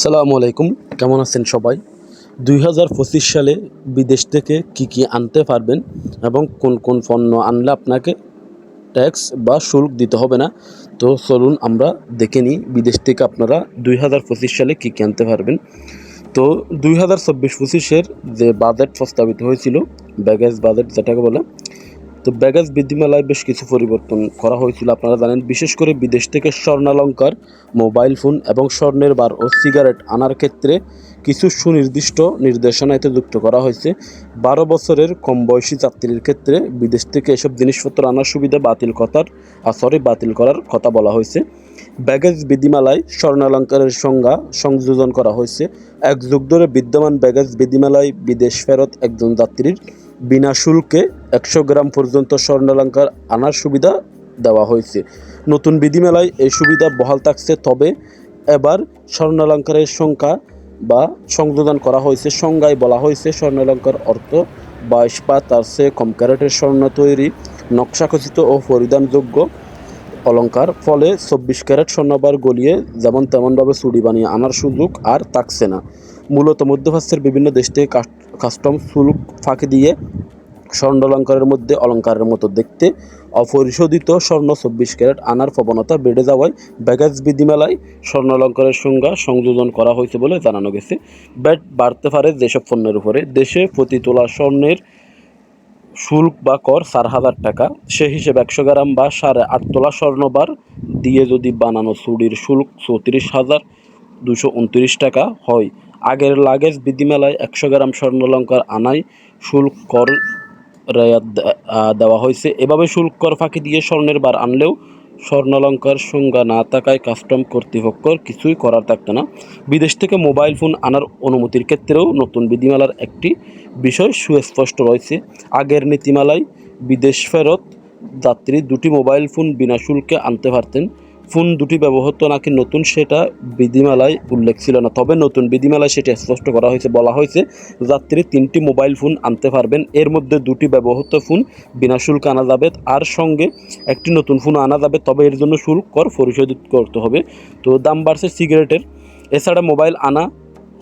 সালামু আলাইকুম, কেমন আছেন সবাই? দুই হাজার পঁচিশ সালে বিদেশ থেকে কি কি আনতে পারবেন এবং কোন কোন পণ্য আনলে আপনাকে ট্যাক্স বা শুল্ক দিতে হবে না? তো চলুন আমরা দেখে নিই বিদেশ থেকে আপনারা দুই হাজার পঁচিশ সালে কী কী আনতে পারবেন। তো দুই হাজার চব্বিশ পঁচিশের যে বাজেট প্রস্তাবিত হয়েছিল, ব্যাগেজ বাজেট যেটাকে বলে তো ব্যাগেজ বিধিমালায় বেশ কিছু পরিবর্তন করা হয়েছিল, আপনারা জানেন। বিশেষ করে বিদেশ থেকে স্বর্ণালঙ্কার, মোবাইল ফোন এবং স্বর্ণের বার ও সিগারেট আনার ক্ষেত্রে কিছু সুনির্দিষ্ট নির্দেশনা এতে যুক্ত করা হয়েছে। বারো বছরের কম বয়সী যাত্রীর ক্ষেত্রে বিদেশ থেকে এসব জিনিসপত্র আনার সুবিধা বাতিল কথার সরি বাতিল করার কথা বলা হয়েছে। ব্যাগেজ বিধিমালায় স্বর্ণালঙ্কারের সংজ্ঞা সংযোজন করা হয়েছে। এক যুগ ধরে বিদ্যমান ব্যাগেজ বিধিমালায় বিদেশ ফেরত একজন যাত্রীর বিনা শুল্কে একশো গ্রাম পর্যন্ত স্বর্ণালঙ্কার আনার সুবিধা দেওয়া হয়েছে। নতুন বিধিমেলায় এই সুবিধা বহাল থাকছে, তবে এবার স্বর্ণালঙ্কারের সংখ্যা বা সংযোজন করা হয়েছে, সংজ্ঞায় বলা হয়েছে, স্বর্ণালঙ্কার অর্থ বাইশ বা তার চেয়ে কম ক্যারেটের স্বর্ণ তৈরি, নকশাখচিত ও পরিধানযোগ্য অলঙ্কার, ফলে চব্বিশ ক্যারেট স্বর্ণবার গলিয়ে যেমন তেমনভাবে চুড়ি বানিয়ে আনার সুযোগ আর থাকছে না। মূলত মধ্যপ্রাচ্যের বিভিন্ন দেশ থেকে কাস- কাস্টম শুল্ক ফাঁকি দিয়ে স্বর্ণ অলঙ্কারের মধ্যে অলঙ্কারের মতো দেখতে অপরিশোধিত স্বর্ণ চব্বিশ ক্যারেট আনার প্রবণতা বেড়ে যাওয়ায় ব্যাগেজ বিধিমেলায় স্বর্ণ অলঙ্কারের সংজ্ঞা সংযোজন করা হয়েছে বলে জানানো গেছে। ব্যাট বাড়তে পারে যেসব পণ্যের উপরে। দেশে প্রতি তোলা স্বর্ণের শুল্ক বা কর চার হাজার টাকা। সে হিসেবে একশো গ্রাম বা সাড়ে আট তোলা স্বর্ণবার দিয়ে যদি বানানো চুড়ির শুল্ক চৌত্রিশ হাজার দুশো উনত্রিশ টাকা হয় আগের লাগেজ বিধিমেলায় একশো গ্রাম স্বর্ণলঙ্কার আনায় শুল্ক কর রেয়াত দেওয়া হয়েছে। এভাবে শুল্ক কর ফাঁকি দিয়ে স্বর্ণের বার আনলেও স্বর্ণালঙ্কার সংজ্ঞা না থাকায় কাস্টম কর্তৃপক্ষর কিছুই করার থাকতো না। বিদেশ থেকে মোবাইল ফোন আনার অনুমতির ক্ষেত্রেও নতুন বিধিমালার একটি বিষয় সুস্পষ্ট রয়েছে। আগের নীতিমালায় বিদেশ ফেরত যাত্রী দুটি মোবাইল ফোন বিনা শুল্কে আনতে পারতেন। ফোন দুটি ব্যবহৃত নাকি নতুন সেটা বিধিমালায় উল্লেখ ছিল না। তবে নতুন বিধিমালায় সেটা স্পষ্ট করা হয়েছে, বলা হয়েছে, যাত্রী তিনটি মোবাইল ফোন আনতে পারবেন। এর মধ্যে দুটি ব্যবহৃত ফোন বিনা শুল্ক আনা যাবে, আর সঙ্গে একটি নতুন ফোন আনা যাবে। তবে এর জন্য শুল্ক কর পরিশোধ করতে হবে। তো দাম বাড়ছে সিগারেটের। এছাড়া মোবাইল আনা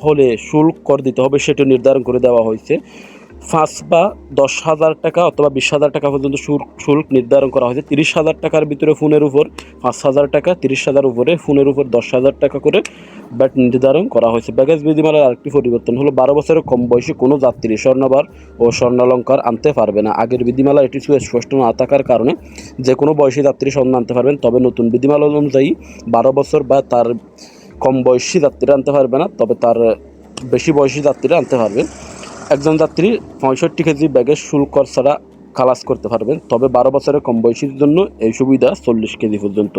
হলে শুল্ক কর দিতে হবে, সেটি নির্ধারণ করে দেওয়া হয়েছে। পাঁচ বা দশ হাজার টাকা অথবা বিশ হাজার টাকা পর্যন্ত শুল্ক নির্ধারণ করা হয়েছে। তিরিশ হাজার টাকার ভিতরে ফোনের উপর পাঁচ হাজার টাকা, তিরিশ হাজার উপরে ফোনের উপর দশ হাজার টাকা করে ব্যাট নির্ধারণ করা হয়েছে। ব্যাগেজ বিধিমালার আরেকটি পরিবর্তন হলো, বারো বছরের কম বয়সী কোনো যাত্রী স্বর্ণবার ও স্বর্ণালঙ্কার আনতে পারবে না। আগের বিধিমালা এটি সুস্পষ্ট না থাকার কারণে যে কোনো বয়সী যাত্রী স্বর্ণ আনতে পারবেন, তবে নতুন বিধিমালা অনুযায়ী বারো বছর বা তার কম বয়সী যাত্রীরা আনতে পারবে না, তবে তার বেশি বয়সী যাত্রীরা আনতে পারবেন। একজন যাত্রী পঁয়ষট্টি কেজি ব্যাগের শুল্ক ছাড়া খালাস করতে পারবেন, তবে বারো বছরের কম বয়সীর জন্য এই সুবিধা চল্লিশ কেজি পর্যন্ত।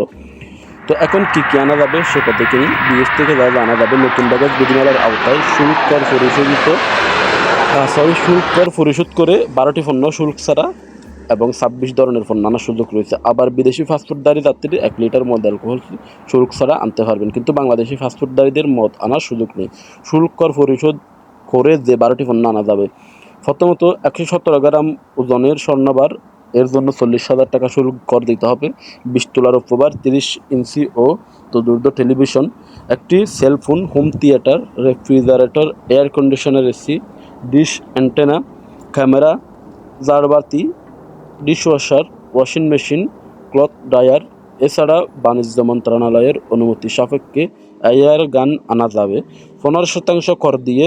তো এখন কী কী আনা যাবে সেটা নিই বিদেশ থেকে যা আনা যাবে, নতুন ব্যাগেজ বিধিমালার আওতায় শুল্ক কর পরিশোধিত সরি শুল্ক কর পরিশোধ করে বারোটি পণ্য শুল্ক ছাড়া এবং ছাব্বিশ ধরনের পণ্য আনার সুযোগ রয়েছে। আবার বিদেশি ফাস্টফুডদারি যাত্রী এক লিটার মদ, অ্যালকোহল শুল্ক ছাড়া আনতে পারবেন, কিন্তু বাংলাদেশি ফাস্টফুডদারিদের মদ আনার সুযোগ নেই। শুল্ক কর পরিশোধ করে যে বারোটি পণ্য আনা যাবে। প্রথমত, একশো সতেরো গ্রাম ওজনের স্বর্ণবার, এর জন্য চল্লিশ হাজার টাকা শুরু কর দিতে হবে। বিশ তোলার উপবার, তিরিশ ইঞ্চি ও চতুর্থ টেলিভিশন, একটি cellphone, home theatre, refrigerator, air conditioner AC, dish antenna, camera, জারবাতি, dishwasher, washing machine, cloth dryer, এছাড়া বাণিজ্য মন্ত্রণালয়ের অনুমতি সাপেক্ষে এয়ার গান আনা যাবে। পনেরো শতাংশ কর দিয়ে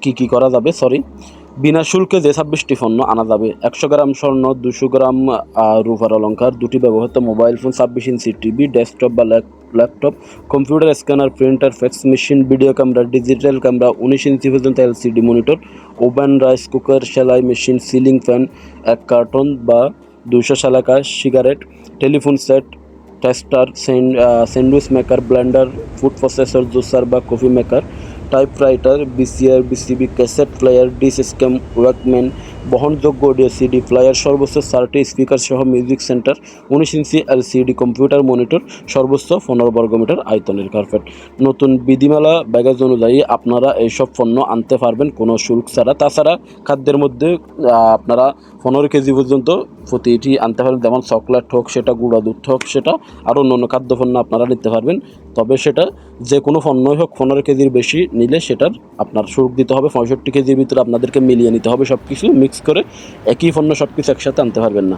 কি কি করা যাবে? সরি বিনা শুল্কে যে ছাব্বিশটি পণ্য আনা যাবে, একশো গ্রাম স্বর্ণ, দুশো গ্রাম রূপার অলঙ্কার দুটি ব্যবহৃত মোবাইল ফোন, ছাব্বিশ ইঞ্চি টিভি, ডেস্কটপ বা lap- laptop, computer scanner, printer, fax machine, video camera, digital camera, উনিশ ইঞ্চি পর্যন্ত LCD monitor, oven, rice cooker, সেলাই মেশিন, সিলিং ফ্যান, এক কার্টন বা দুশো সালাকা cigarette, telephone set, toaster sandwich maker, blender, food processor, juicer বা coffee maker typewriter VCR VCP cassette player discman walkman -- বহনযোগ্য audio CD player সর্বোচ্চ চারটি speaker সহ music centre উনিশ ইঞ্চি এলসিডি কম্পিউটার মনিটর সর্বোচ্চ পনেরো বর্গমিটার আয়তনের কার্পেট নতুন বিধিমালা ব্যাগেজ অনুযায়ী আপনারা এইসব পণ্য আনতে পারবেন, কোনো শুল্ক ছাড়া। তাছাড়া খাদ্যের মধ্যে আপনারা পনেরো কেজি পর্যন্ত প্রতিটি আনতে পারবেন। যেমন চকলেট হোক সেটা, গুঁড়া দুধ হোক সেটা আর অন্য অন্য খাদ্য পণ্য আপনারা নিতে পারবেন। তবে সেটা যে কোনো পণ্যই হোক, পনেরো কেজির বেশি নিলে সেটার আপনার শুল্ক দিতে হবে। পঁয়ষট্টি কেজির ভিতরে আপনাদেরকে মিলিয়ে নিতে হবে সব কিছু মিক্স করে একই পণ্য সব কিছু একসাথে আনতে পারবেন না।